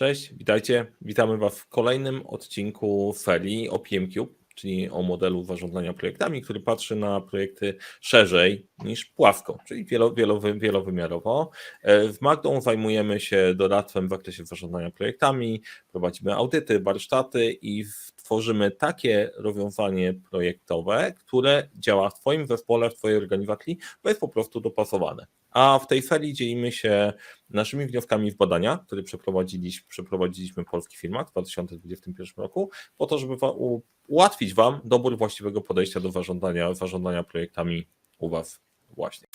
Cześć, witajcie. Witamy Was w kolejnym odcinku serii o PMCube, czyli o modelu zarządzania projektami, który patrzy na projekty szerzej niż płasko, czyli wielo, wielowy, wielowymiarowo. E, W Magdą zajmujemy się doradztwem w zakresie zarządzania projektami, prowadzimy audyty, warsztaty i w- tworzymy takie rozwiązanie projektowe, które działa w Twoim zespole, w Twojej organizacji, bo jest po prostu dopasowane. A w tej serii dzielimy się naszymi wnioskami z badania, które przeprowadziliśmy, przeprowadziliśmy w polskich firmach w 2021 roku, po to, żeby ułatwić Wam dobór właściwego podejścia do zarządzania, zarządzania projektami u Was właśnie.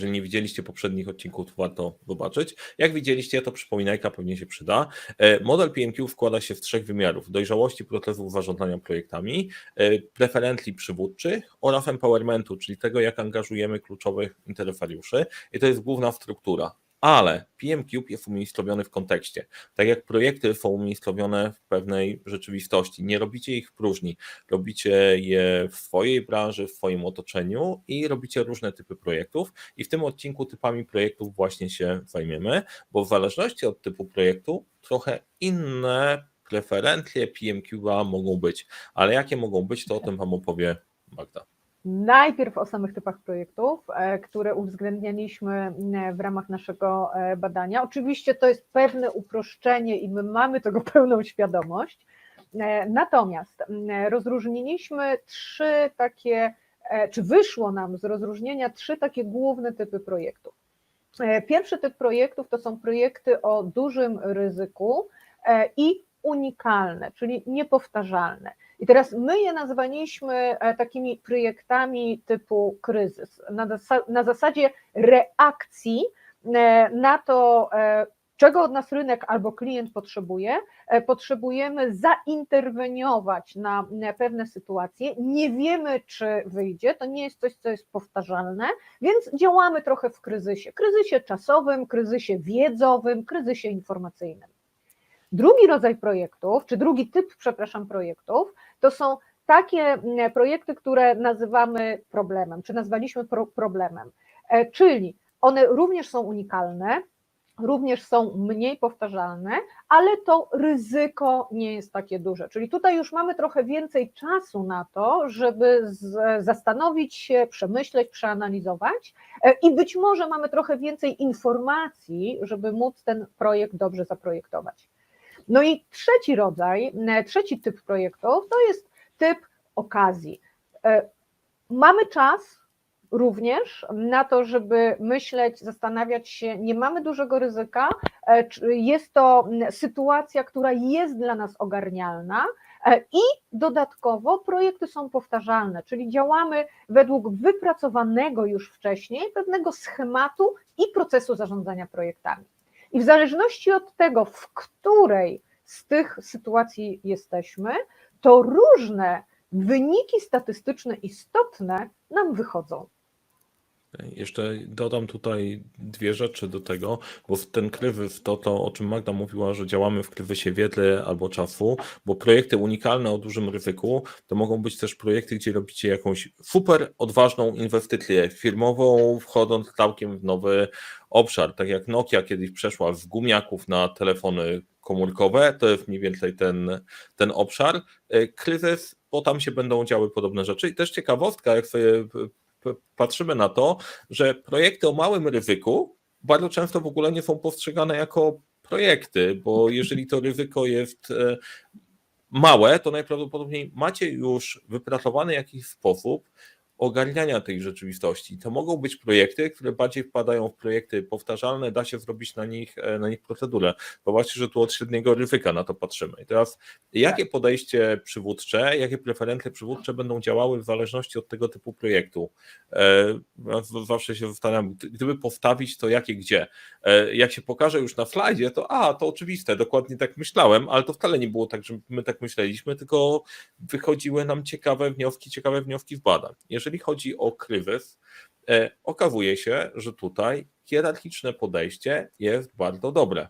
Jeżeli nie widzieliście poprzednich odcinków, to warto zobaczyć. Jak widzieliście, to przypominajka pewnie się przyda. E, Model PMQ wkłada się w trzech wymiarów: dojrzałości procesów zarządzania projektami, e, preferencji przywódczych oraz empowermentu, czyli tego, jak angażujemy kluczowych interesariuszy. I to jest główna struktura. Ale PMCube jest umiejscowiony w kontekście. Tak jak projekty są umiejscowione w pewnej rzeczywistości. Nie robicie ich w próżni. Robicie je w swojej branży, w swoim otoczeniu i robicie różne typy projektów. I w tym odcinku typami projektów właśnie się zajmiemy, bo w zależności od typu projektu trochę inne preferencje PMQ'a mogą być. Ale jakie mogą być, to o tym Wam opowie Magda. Najpierw o samych typach projektów, e, które uwzględnialiśmy e, w ramach naszego e, badania. Oczywiście to jest pewne uproszczenie i my mamy tego pełną świadomość. Natomiast rozróżniliśmy trzy takie, czy wyszło nam z rozróżnienia trzy takie główne typy projektów. Pierwszy typ projektów to są projekty o dużym ryzyku i unikalne, czyli niepowtarzalne. I teraz my je nazwaliśmy e, takimi projektami typu kryzys, na, na zasadzie reakcji e, na to, e, czego od nas rynek albo klient potrzebuje. Potrzebujemy zainterweniować na pewne sytuacje. Nie wiemy, czy wyjdzie, to nie jest coś, co jest powtarzalne, więc działamy trochę w kryzysie. Kryzysie czasowym, kryzysie wiedzowym, kryzysie informacyjnym. Drugi rodzaj projektów, czy drugi typ, przepraszam, projektów, to są takie mm, projekty, które nazywamy problemem, czy nazwaliśmy pro, problemem. E, Czyli one również są unikalne, również są mniej powtarzalne, ale to ryzyko nie jest takie duże. Czyli tutaj już mamy trochę więcej czasu na to, żeby zastanowić się, przemyśleć, przeanalizować e, i być może mamy trochę więcej informacji, żeby móc ten projekt dobrze zaprojektować. No i trzeci rodzaj, e, trzeci typ projektów to jest typ okazji. E, Mamy czas również na to, żeby myśleć, zastanawiać się, nie mamy dużego ryzyka, e, jest to sytuacja, która jest dla nas ogarnialna. I dodatkowo projekty są powtarzalne, czyli działamy według wypracowanego już wcześniej pewnego schematu i procesu zarządzania projektami. I w zależności od tego, w której z tych sytuacji jesteśmy, to różne wyniki statystyczne istotne nam wychodzą. Jeszcze dodam tutaj dwie rzeczy do tego, bo ten kryzys, to, to o czym Magda mówiła, że działamy w kryzysie wiedzy albo czasu, bo projekty unikalne o dużym ryzyku to mogą być też projekty, gdzie robicie jakąś super odważną inwestycję firmową, wchodząc całkiem w nowy obszar. Tak jak Nokia kiedyś przeszła z gumiaków na telefony komórkowe, to jest mniej więcej ten, ten obszar. E, Kryzys, bo tam się będą działy podobne rzeczy. I też ciekawostka, jak sobie p- patrzymy na to, że projekty o małym ryzyku bardzo często w ogóle nie są postrzegane jako projekty, bo jeżeli to ryzyko jest e, małe, to najprawdopodobniej macie już wypracowany jakiś sposób ogarniania tej rzeczywistości. To mogą być projekty, które bardziej wpadają w projekty powtarzalne, da się zrobić na nich, e, na nich procedurę. Zobaczcie, że tu od średniego ryzyka na to patrzymy. I teraz jakie podejście przywódcze, jakie preferencje przywódcze będą działały w zależności od tego typu projektu? E, Zawsze się zastanawiam, gdy- gdyby postawić to jakie gdzie. E, Jak się pokaże już na slajdzie, to a, to oczywiste, dokładnie tak myślałem, ale to wcale nie było tak, że my tak myśleliśmy, tylko wychodziły nam ciekawe wnioski, ciekawe wnioski z badań. Jeżeli chodzi o kryzys, e, okazuje się, że tutaj hierarchiczne podejście jest bardzo dobre.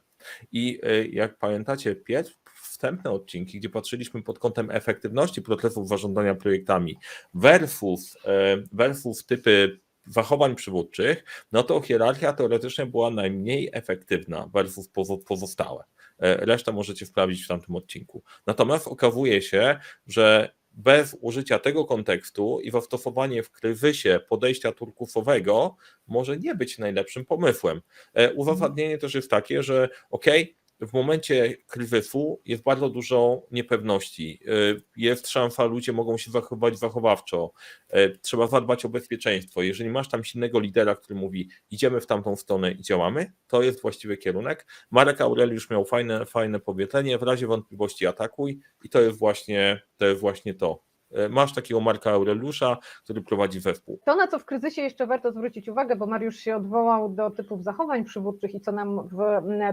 I e, jak pamiętacie, pierw wstępne odcinki, gdzie patrzyliśmy pod kątem efektywności procesów zarządzania projektami versus, e, versus typy zachowań przywódczych, no to hierarchia teoretycznie była najmniej efektywna versus pozo- pozostałe. Resztę możecie sprawdzić w tamtym odcinku. Natomiast okazuje się, że bez użycia tego kontekstu i zastosowanie w kryzysie podejścia turkusowego może nie być najlepszym pomysłem. E, Uzasadnienie też jest takie, że okej, w momencie kryzysu jest bardzo dużo niepewności. E, Jest szansa, ludzie mogą się zachować zachowawczo. E, Trzeba zadbać o bezpieczeństwo. Jeżeli masz tam silnego lidera, który mówi, idziemy w tamtą stronę i działamy, to jest właściwy kierunek. Marek Aureliusz miał fajne, fajne powiedzenie, w razie wątpliwości atakuj i to jest właśnie to. Jest właśnie to. E, Masz takiego Marka Aureliusza, który prowadzi zespół. To, na co w kryzysie jeszcze warto zwrócić uwagę, bo Mariusz się odwołał do typów zachowań przywódczych i co nam w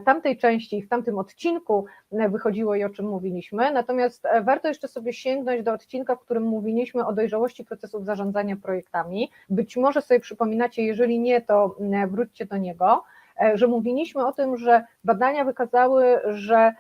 tamtej części, w tamtym odcinku wychodziło i o czym mówiliśmy. Natomiast e, warto jeszcze sobie sięgnąć do odcinka, w którym mówiliśmy o dojrzałości procesów zarządzania projektami. Być może sobie przypominacie, jeżeli nie, to wróćcie do niego, e, że mówiliśmy o tym, że badania wykazały, że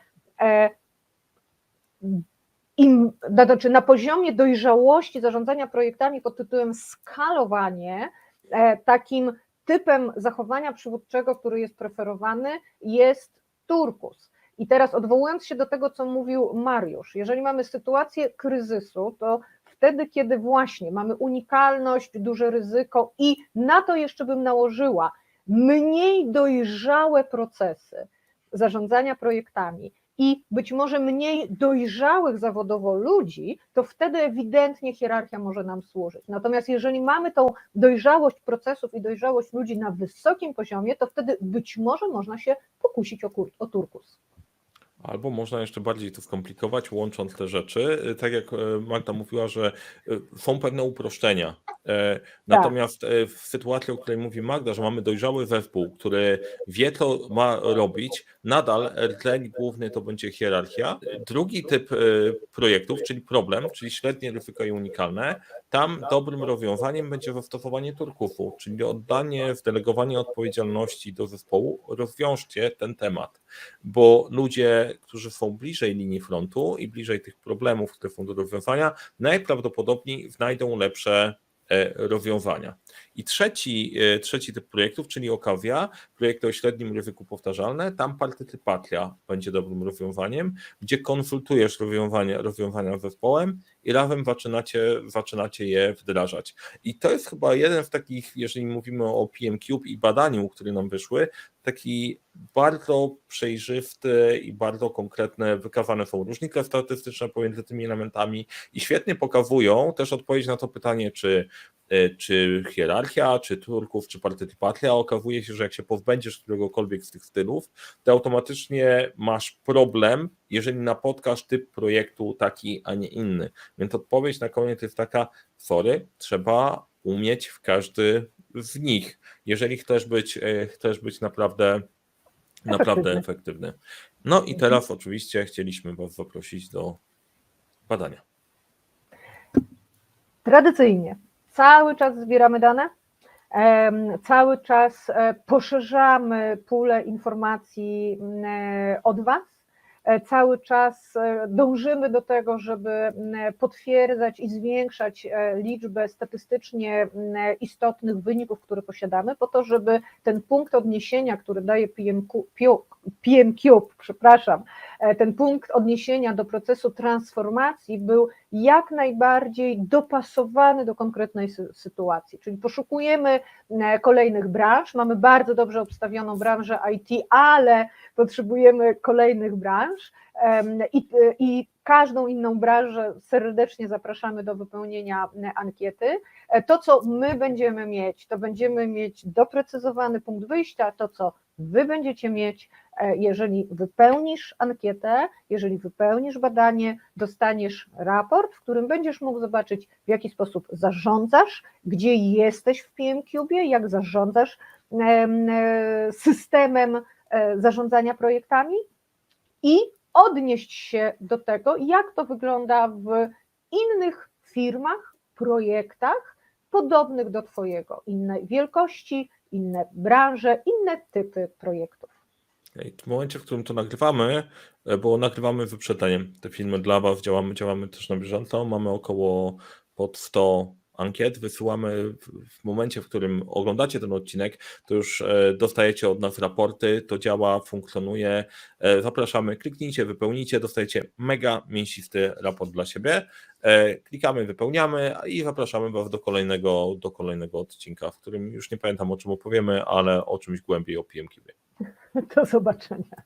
im, znaczy na poziomie dojrzałości zarządzania projektami pod tytułem skalowanie, e, takim typem zachowania przywódczego, który jest preferowany, jest turkus. I teraz odwołując się do tego, co mówił Mariusz, jeżeli mamy sytuację kryzysu, to wtedy, kiedy właśnie mamy unikalność, duże ryzyko i na to jeszcze bym nałożyła mniej dojrzałe procesy zarządzania projektami, i być może mniej dojrzałych zawodowo ludzi, to wtedy ewidentnie hierarchia może nam służyć. Natomiast jeżeli mamy tą dojrzałość procesów i dojrzałość ludzi na wysokim poziomie, to wtedy być może można się pokusić o, o turkus. Albo można jeszcze bardziej to skomplikować, łącząc te rzeczy. Y, Tak jak e, Magda mówiła, że y, są pewne uproszczenia. E, Natomiast e, w sytuacji, o której mówi Magda, że mamy dojrzały zespół, który wie, co ma robić, nadal rdzeń główny to będzie hierarchia. Drugi typ projektów, czyli problem, czyli średnie ryzyko i unikalne, tam dobrym rozwiązaniem będzie zastosowanie turkusu, czyli oddanie, zdelegowanie odpowiedzialności do zespołu. Rozwiążcie ten temat, bo ludzie, którzy są bliżej linii frontu i bliżej tych problemów, które są do rozwiązania, najprawdopodobniej znajdą lepsze e, rozwiązania. I trzeci, e, trzeci typ projektów, czyli okazja, projekty o średnim ryzyku powtarzalne, tam partycypacja będzie dobrym rozwiązaniem, gdzie konsultujesz rozwiązania, rozwiązania z zespołem i razem zaczynacie, zaczynacie je wdrażać. I to jest chyba jeden z takich, jeżeli mówimy o PM Cube i badaniu, które nam wyszły, taki bardzo przejrzysty i bardzo konkretne, wykazane są różnice statystyczne pomiędzy tymi elementami i świetnie pokazują też odpowiedź na to pytanie, czy, y, czy hierarchia, czy turków, czy partycypacja. Okazuje się, że jak się pozbędziesz któregokolwiek z tych stylów, to automatycznie masz problem, jeżeli napotkasz typ projektu taki, a nie inny. Więc odpowiedź na koniec jest taka, sorry, trzeba umieć w każdy z nich, jeżeli chcesz być, e, chcesz być naprawdę, naprawdę Efektywny. efektywny. No i teraz oczywiście chcieliśmy Was zaprosić do badania. Tradycyjnie cały czas zbieramy dane, cały czas e, poszerzamy pulę informacji e, od Was, e, cały czas dążymy do tego, żeby potwierdzać i zwiększać liczbę statystycznie istotnych wyników, które posiadamy, po to, żeby ten punkt odniesienia, który daje PMQ, PMQ przepraszam, ten punkt odniesienia do procesu transformacji był jak najbardziej dopasowany do konkretnej sy- sytuacji. Czyli poszukujemy e, kolejnych branż, mamy bardzo dobrze obstawioną branżę IT, ale potrzebujemy kolejnych branż i, i każdą inną branżę serdecznie zapraszamy do wypełnienia e, ankiety. E, To, co my będziemy mieć, to będziemy mieć doprecyzowany punkt wyjścia, to, co wy będziecie mieć, e, jeżeli wypełnisz ankietę, jeżeli wypełnisz badanie, dostaniesz raport, w którym będziesz mógł zobaczyć, w jaki sposób zarządzasz, gdzie jesteś w PMCube, jak zarządzasz e, systemem e, zarządzania projektami i odnieść się do tego, jak to wygląda w innych firmach, projektach podobnych do Twojego, innej wielkości, inne branże, inne typy projektów. W momencie, w którym to nagrywamy, e, bo nagrywamy wyprzedzeniem te filmy dla Was, działamy, działamy też na bieżąco, mamy około pod 100 ankiet, wysyłamy w, momencie, w którym oglądacie ten odcinek, to już e, dostajecie od nas raporty, to działa, funkcjonuje. E, Zapraszamy, kliknijcie, wypełnijcie, dostajecie mega mięsisty raport dla siebie. Klikamy, wypełniamy i zapraszamy Was do kolejnego, do kolejnego odcinka, w którym już nie pamiętam o czym opowiemy, ale o czymś głębiej o PMQ. Do zobaczenia.